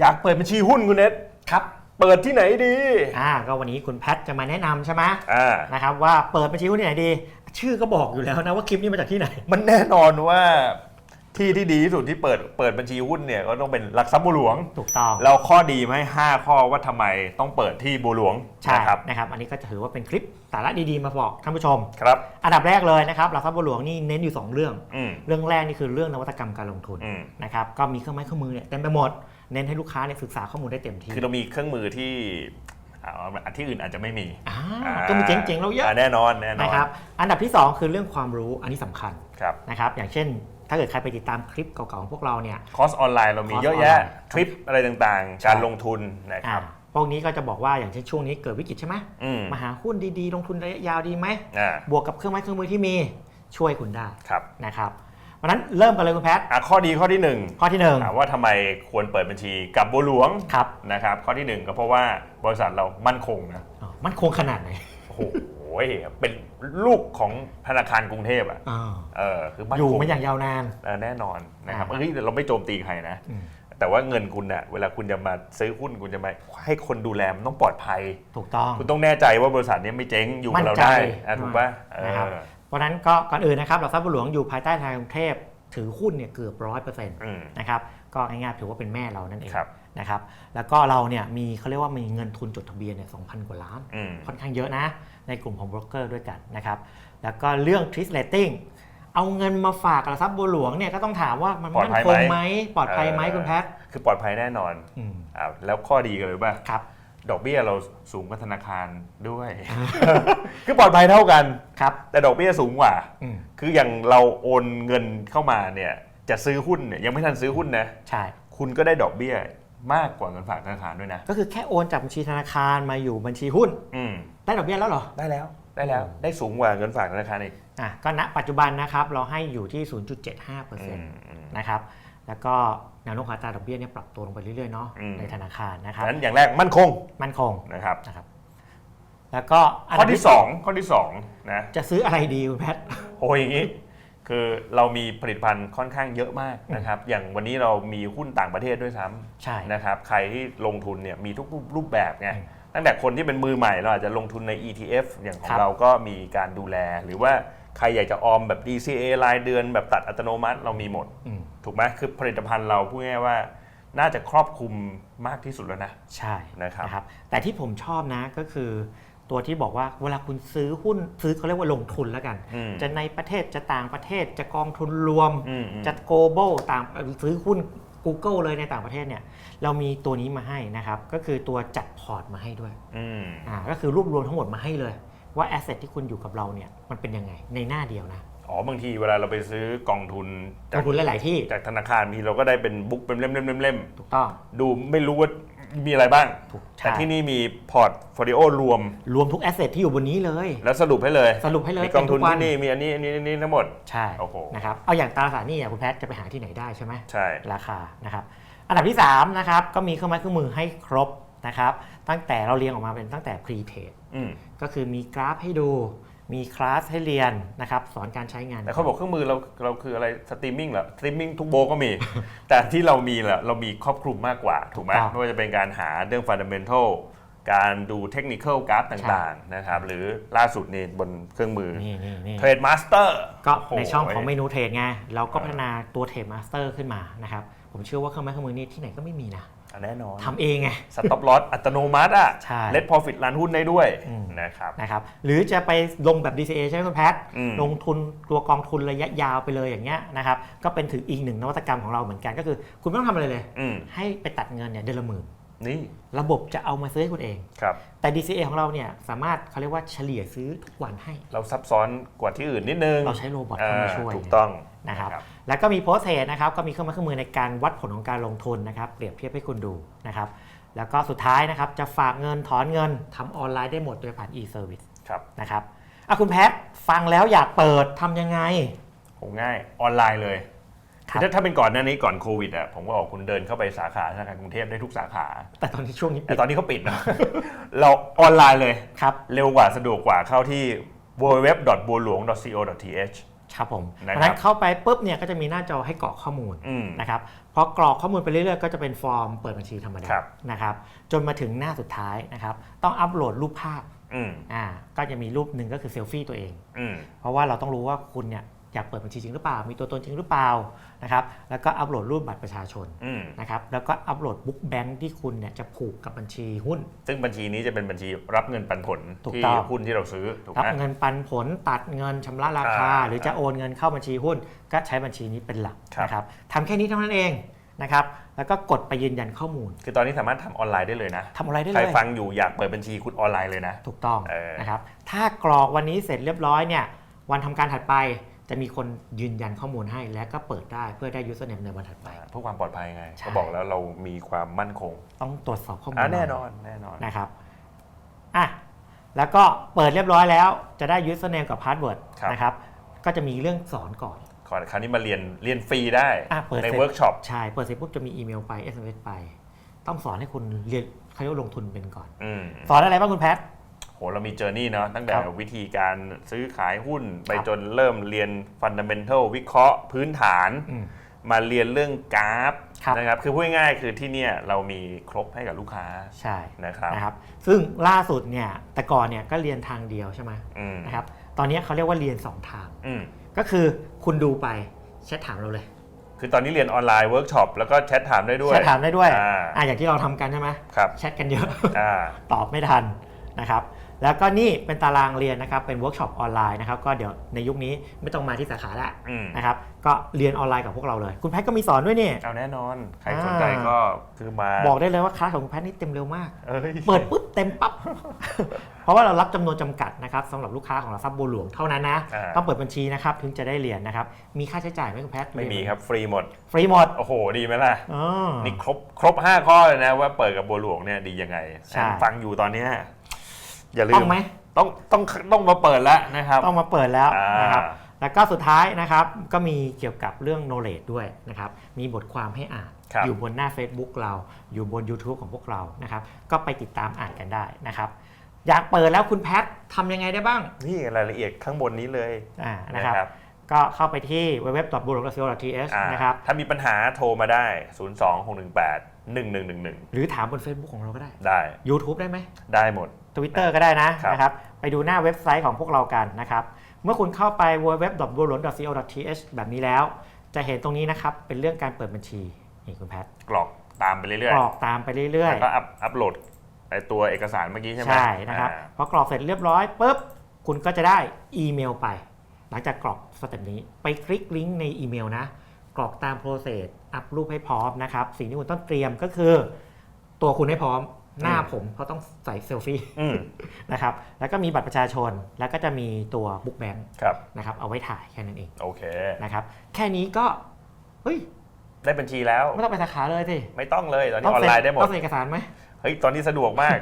อยากเปิดบัญชีหุ้นคุณเน็ตครับ เปิดที่ไหนดีอ่าก็วันนี้คุณแพทจะมาแนะนำใช่ไหมอ่านะครับว่าเปิดบัญชีหุ้นที่ไหนดี ชื่อก็บอกอยู่แล้วนะว่าคลิปนี้มาจากที่ไหน มันแน่นอนว่าที่ที่ดีที่สุดที่เปิดเปิดบัญชีหุ้นเนี่ยก็ต้องเป็นหลักทรัพย์บัวหลวง ถูกต้อง เราข้อดีไหมาให้ห้าข้อว่าทำไมต้องเปิดที่บัวหลวงใช่นะครับนะครับ อันนี้ก็จะถือว่าเป็นคลิปสาระดีๆมาบอกท่านผู้ชม ครับ อันดับแรกเลยนะครับหลักทรัพย์บัวหลวงนี่เน้นอยู่ 2 เรื่อง อืม เรื่องแรกนี่คือเรื่องนวัตกรรมการลงทุนอืม นะครับก็มีเครื่องไม้เครื่องมือเนี่ยเต็มไปหมด เน้นให้ลูกค้าเนี่ยศึกษาข้อมูลได้เต็มที่คือเรามีเครื่องมือที่อ่าอันที่อื่นอาจจะไม่มีอ่าอ่าก็มีเจ๋งๆเราเยอะแน่นอนแน่นอนนะครับอันดับที่ 2 คือเรื่องความรู้อันนี้สำคัญครับนะครับอย่างเช่น ถ้าเกิดใครไปติดตามคลิปเก่าๆของพวกเราเนี่ยคอร์สออนไลน์เรามีคอร์สเยอะแยะออนไลน์ทริปอะไรต่างๆ การลงทุนนะคอ่ารับพวกนี้ก็จะบอกว่าอย่างเช่นช่วงนี้เกิดวิกฤตใช่ไหมอืมมาหาหุ้นดีๆ ลงทุนระยะยาวดีไหมอ่าบวกกับเครื่องไม้เครื่องมือที่มีช่วยคุณได้ครับนะครับ เพราะฉะนั้นเริ่มกันเลยคุณแพทอะข้อดีข้อที่หนึ่งข้อที่หนึ่งถามว่าทำไมควรเปิดบัญชีกับบัวหลวงครับนะครับ ข้อที่หนึ่งก็เพราะว่าบริษัทเรามั่นคงนะอ๋อมันคงขนาดไหนโอ้โหเป็นลูกของธนาคารกรุงเทพอะอ่าเออคือมั่นอยู่คงมาอย่างยาวนานเออแน่นอนนะครับอ่าเฮ้ยเราไม่โจมตีใครนะอืมแต่ว่าเงินคุณเนี่ยเวลาคุณจะมาซื้อหุ้นคุณจะมาให้คนดูแลมันต้องปลอดภัย ถูกต้อง คุณต้องแน่ใจว่าบริษัทเนี้ไม่เจ๊งอยู่กับเรามั่นใจได้อะถูกป่ะเอนะครับอ เพราะฉะนั้นก็ก่อนอื่นนะครับหลักทรัพย์บัวหลวงอยู่ภายใต้ธนาคารกรุงเทพถือหุ้นเนี่ยเกือบร้อยเปอร์เซ็นต์อืมนะครับก็ง่ายๆถือว่าเป็นแม่เรานั่นเองครับนะครับแล้วก็เราเนี่ยมีเขาเรียกว่ามีเงินทุนจดทะเบียนเนี่ยสองพันกว่าล้านอืมค่อนข้างเยอะนะ ในกลุ่มของโบรกเกอร์ด้วยกันนะครับแล้วก็เรื่อง t r i s rating เอาเงินมาฝากกับหลักทรัพย์บัวหลวงเนี่ยก็ต้องถามว่ามันปลอดมั่นภัยคงไหมไหมปลอดภัยไหมเออคุณแพทคือปลอดภัยแน่นอนอืมอ่าแล้วข้อดีกันเลยป่ะครับ ดอกเบี้ยเราสูงกว่าธนาคารด้วย คือปลอดภัยเท่ากันครับ แต่ดอกเบี้ยสูงกว่าอืมคืออย่างเราโอนเงินเข้ามาเนี่ยจะซื้อหุ้นเนี่ยยังไม่ทันซื้อหุ้นนะใช่ คุณก็ได้ดอกเบี้ยมากกว่าเงินฝากธนาคารด้วยนะ ก็คือแค่โอนจากบัญชีธนาคารมาอยู่บัญชีหุ้นอืมได้ดอกเบี้ยแล้วเหรอ ได้แล้ว ได้แล้ว ได้สูงกว่าเงินฝากธนาคารอีกอะก็ณปัจจุบันนะครับเราให้อยู่ที่ 0.75%อืมอืมนะครับ แล้วก็แนวโน้มอัตราดอกเบี้ยเนี่ยปรับตัวลงไปเรื่อยๆเนาะอืม ในธนาคารนะครับนั้นอย่างแรกมั่นคงมั่นคงนะครับนะครับ แล้วก็นข้อดับที่สองข้อที่สองนะจะซื้ออะไรดีคุณแพท โอ้ยอย่างนี้ คือเรามีผลิตภัณฑ์ค่อนข้างเยอะมากนะครับ อย่างวันนี้เรามีหุ้นต่างประเทศด้วยซ้ใช่ำนะครับ ใครที่ลงทุนเนี่ยมีทุกรูปแบบไงอืมตั้งแต่คนที่เป็นมือใหม่เราอาจจะลงทุนใน ETF อย่างขอครังบเราก็มีการดูแล หรือว่า ใครอยากจะออมแบบ DCA รายเดือนแบบตัดอัตโนมัติเรามีหมดอืมถูกไหมคือผลิตภัณฑ์เราพูดง่ายๆว่าน่าจะครอบคลุมมากที่สุดแล้วนะ ใช่นะครับนะครับแต่ที่ผมชอบนะก็คือตัวที่บอกว่าเวลาคุณซื้อหุ้นซื้อเขาเรียกว่าลงทุนแล้วกันอืมจะในประเทศจะต่างประเทศจะกองทุนรวมอืมอืมจะ global ต่างซื้อหุ้น Google เลยในต่างประเทศเนี่ยเรามีตัวนี้มาให้นะครับ ก็คือตัวจัดพอร์ตมาให้ด้วยอืมอ่าก็คือรวบรวมทั้งหมดมาให้เลย ว่าแอสเซทที่คุณอยู่กับเราเนี่ยมันเป็นยังไงในหน้าเดียวนะ อ๋อบางทีเวลาเราไปซื้อกองทุนกองทุนหลายๆที่ จากธนาคารบางทีเราก็ได้เป็นบุ๊กเป็นเล่มๆๆๆถูกต้องดูไม่รู้ว่ามีอะไรบ้าง ถูกแต่ใช่ที่นี่มีพอร์ตโฟลิโอรวม รวมทุกแอสเซทที่อยู่บนนี้เลย แล้วสรุปให้เลยสรุปให้เลยมีกองทุนเป็ที่นี่มีอันนี้อันนี้อันนี้ทั้งหมด ใช่โอ้โห นะครับเอาอย่างตราสารหนี้อะคุณแพทย์จะไปหาที่ไหนได้ใช่ไหม ใช่ ราคานะครับอันดับที่ 3 นะครับ ก็มีเครื่องไม้เครื่องมือให้ครบ นะครับ ตั้งแต่เราเรียงออกมาเป็นตั้งแต่ pre trade อืมก็คือมีกราฟให้ดู มีคลาสให้เรียนนะครับ สอนการใช้งาน แต่เขาบอกเครื่องมือเราเราคืออะไรสตรีมมิ่งเหรอสตรีมมิ่งทุกโบก็มี แต่ที่เรามีแหละเรามีครอบคลุมมากกว่า ถูกไหมไม่ว่าจะเป็นการหาเรื่องฟันเดเมนทัลการดูเทคนิคอลกราฟต่างๆนะครับหรือล่าสุดนี่บนเครื่องมือนี่นี่นี่เทรดมาสเตอร์ก็ในช่องของเมนูเทรดไงเราก็พัฒนาตัวเทรดมาสเตอร์ขึ้นมานะครับผมเชื่อว่าเครื่องไม้เครื่องมือนี้ที่ไหนก็ไม่มีนะ แน่นอนทำเองไง สต็อปลอสอัตโนมัติอะใช่ เลทพอฟิตรันหุ้นได้ด้วยอืมนะครับ นะครับ หรือจะไปลงแบบ DCA ใช่ไหมคุณแพทอืม ลงทุนตัวกองทุนระยะยาวไปเลยอย่างเงี้ยนะครับ ก็เป็นถืออีกหนึ่งนวัตกรรมของเราเหมือนกันก็คือ คุณไม่ต้องทำอะไรเลย อืม ให้ไปตัดเงินเนี่ยเดือนละหมื่น นี่ระบบจะเอามาซื้อให้คุณเอง ครับ แต่ DCA ของเราเนี่ยสามารถเขาเรียกว่าเฉลี่ยซื้อทุกวันให้ เราซับซ้อนกว่าที่อื่นนิดนึงเราใช้โรบอทเข้ามาช่วยอ่ถูกต้องนะครับแล้วก็มีโพสเทรดนะครับก็มีเครื่องไม้เครื่องมือในการวัดผลของการลงทุนนะครับ เปรียบเทียบให้คุณดูนะครับแล้วก็สุดท้ายนะครับจะฝากเงินถอนเงินทำออนไลน์ได้หมดโดยผ่าน e-service ครับนะครับอะคุณแพทฟังแล้วอยากเปิดทำยังไงโหง่ายออนไลน์เลยครับ ถ้าถ้าเป็นก่อนหน้านี้ก่อนโควิดอะผมก็บอกคุณเดินเข้าไปสาขาธนาคารกรุงเทพได้ทุกสาขา แต่ตอนนี้ช่วงนี้ปิแต่ดตอนนี้เขาปิดนะเราออนไลน์เลยครับเร็วกว่าสะดวกกว่าเข้าที่ w w w b u l u o n g c o th ใช่ครับผมเพนะครับราะฉะนั้นเข้าไปปุ๊บเนี่ยก็จะมีหน้าจอให้กรอกข้อมูลอืมนะครับพอกรอกข้อมูลไปเรื่อยๆ ก็จะเป็นฟอร์มเปิดบัญชีธรรมดาครับนะครับจนมาถึงหน้าสุดท้ายนะครับต้องอัปโหลดรูปภาพอืมอ่าก็จะมีรูปหนึ่งก็คือเซลฟี่ตัวเองอืมเพราะว่าเราต้องรู้ว่าคุณเนี่ย อยากเปิดบัญชีจริงหรือเปล่า มีตัวตนจริงหรือเปล่านะครับ แล้วก็อัปโหลดรูปบัตรประชาชนอืมนะครับ แล้วก็อัปโหลดบุ๊กแบงค์ที่คุณเนี่ยจะผูกกับบัญชีหุ้น ซึ่งบัญชีนี้จะเป็นบัญชีรับเงินปันผลถูกที่ต้อง หุ้นที่เราซื้อถูกรับไหม เงินปันผลตัดเงินชำระราคา อ่าหรือจะโอนเงินเข้าบัญชีหุ้น ก็ใช้บัญชีนี้เป็นหลักครับ นะครับทำแค่นี้เท่านั้นเองนะครับ แล้วก็กดไปยืนยันข้อมูลคือตอนนี้สามารถทำออนไลน์ได้เลยนะ ทำอะไรได้ใครเลยฟังอยู่อยากเปิดบัญชีคุณออนไลน์เลยนะ ถูกต้องเออ นะครับ ถ้ากรอกวันนี้เสร็จเรียบร้อยเนี่ย วันทำการถัดไป จะมีคนยืนยันข้อมูลให้และก็เปิดได้เพื่อได้ username ในวันถัดไป เพื่อความปลอดภัยไงใช่เขาบอกแล้วเรามีความมั่นคงต้องตรวจสอบข้อมูลอะหแน่ยนอนแน่นอนนะครับอะแล้วก็เปิดเรียบร้อยแล้ว จะได้ username กับ password ครับนะครับ ก็จะมีเรื่องสอนก่อน ขอคราวนี้มาเรียนเรียนฟรีได้อะเปิดในเสร็จ เวิร์กช็อปใช่เปิดเสร็จปุ๊บจะมีอีเมลไป SMS ไป ต้องสอนให้คุณเรียนเขาเรียกว่าลงทุนเป็นก่อน อืมสอนอะไรบ้างคุณแพท โหเรามีเจอร์นี่เนาะตั้งแต่ครับวิธีการซื้อขายหุ้นไปครับจนเริ่มเรียนฟันดัมเ n นทัลวิเคราะห์พื้นฐานอืมมาเรียนเรื่องกราฟครับนะครับ คือพูดง่ายๆคือที่เนี่ยเรามีครบให้กับลูกค้าใช่นะครับนะครับ ซึ่งล่าสุดเนี่ยแต่ก่อนเนี่ยก็เรียนทางเดียวใช่ไหมอืมนะครับตอนนี้เขาเรียกว่าเรียน 2 ทางอืมก็คือคุณดูไปแชทถามเราเลย คือตอนนี้เรียนออนไลน์เวิร์กช็อปแล้วก็แชทถามได้ด้วยแชทถามได้ด้วยอ่าอะอย่างที่เราทำกันใช่ไหมครับแชทกันเยอะอ่าตอบไม่ทันนะครับ แล้วก็นี่เป็นตารางเรียนนะครับ เป็นเวิร์กช็อปออนไลน์นะครับ ก็เดี๋ยวในยุคนี้ไม่ต้องมาที่สาขาละอืม นะครับ ก็เรียนออนไลน์กับพวกเราเลย คุณแพทย์ก็มีสอนด้วยนี่ เอาแน่นอน ใครอ่าสนใจก็คือมาบอกได้เลยว่าคลาสของคุณแพทย์นี่เต็มเร็วมาก เอ้ย เปิดปุ๊บเต็มปั๊บ เพราะว่าเรารับจำนวนจำกัดนะครับสำหรับลูกค้าของเราซับบัวหลวงเท่านั้นนะ อ่า ต้องเปิดบัญชีนะครับถึงจะได้เรียนนะครับ มีค่าใช้จ่ายไหมคุณแพทย์ไม่มีครับ ฟรีหมด ฟรีหมดโอ้โห ดีไหมล่ะอ๋อนี่ครบครบ 5 ข้อเลยนะว่าเปิดกับบัวหลวงเนี่ยดียังไง ใช่ ฟังอยู่ตอนเนี้ย อย่าลืต้อมงไหมต้องต้องต้องมาเปิดแล้วนะครับต้องมาเปิดแล้วอ่านนะครับแล้วก็สุดท้ายนะครับก็มีเกี่ยวกับเรื่อง knowledge ด้วยนะครับมีบทความให้อ่านครับอยู่บนหน้า Facebook เราอยู่บน YouTube ของพวกเรานะครับก็ไปติดตามอ่านกันได้นะครับอยากเปิดแล้วคุณแพททำยังไงได้บ้าง นี่รายละเอียดข้างบนนี้เลยอ่านะครับก็เข้าไปที่ www.bullong.co.th อ่านะครับถ้ามีปัญหาโทรมาได้ 0 2 6 1 8 1 1 1 1 หรือถามบน Facebook ของเราก็ได้ ได้ YouTube ได้ไหม ได้หมด Twitter ก็ได้นะครับนะครับไปดูหน้าเว็บไซต์ของพวกเรากันนะครับ เมื่อคุณเข้าไป www.bullong.co.th แบบนี้แล้ว จะเห็นตรงนี้นะครับ เป็นเรื่องการเปิดบัญชีนี่คุณแพทกรอกตามไปเรื่อยกรอกตามไปเรื่อยๆแล้วก็อัพอัพโหลดไอตัวเอกสารเมื่อกี้ใช่ๆไหมใช่นะครับอ่าพอกรอกเสร็จเรียบร้อยปุ๊บคุณก็จะได้อีเมลไป หลังจากกรอกสเต็ปนี้ไปคลิกลิงก์ในอีเมลนะกรอกตามโปรเซสอัพรูปให้พร้อมนะครับสิ่งที่คุณต้องเตรียมก็คือ ตัวคุณให้พร้อม หน้าผมเพราะต้องใส่เซลฟี่อืมนะครับแล้วก็มีบัตรประชาชนแล้วก็จะมีตัวบุ๊กแบงค์ครับนะครับเอาไว้ถ่ายแค่นั้นเองโอเคนะครับแค่นี้ก็เฮ้ยได้บัญชีแล้ว ไม่ต้องไปสาขาเลยสิไม่ต้องเลยตอนนี้ต้งออนเซ็ไลน์ได้หมดต้องเซ็นเอกสารไหมเฮ้ยตอนนี้สะดวกมาก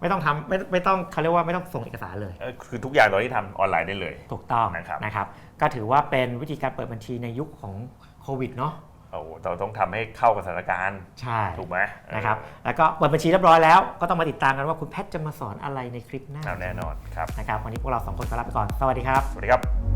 ไม่ต้องทำไม่ไม่ต้องเขาเรียกว่าไม่ต้องส่งเอกสารเลยเออคือทุกอย่างตอนนี้ทำออนไลน์ได้เลย ถูกต้องนะครับนะครับ ก็ถือว่าเป็นวิธีการเปิดบัญชีในยุคของโควิดเนาะโอ้โห เราต้องทำให้เข้ากับสถานการณ์ใช่ถูกไหมนะครับแล้วก็เปิดบัญชีเรียบร้อยแล้วก็ต้องมาติดตามกันว่าคุณแพทย์จะมาสอนอะไรในคลิปหน้าเอาแน่นอนครับนะครับวันนี้พวกเราสองคนก็ลาไปก่อนสวัสดีครับ สวัสดีครับ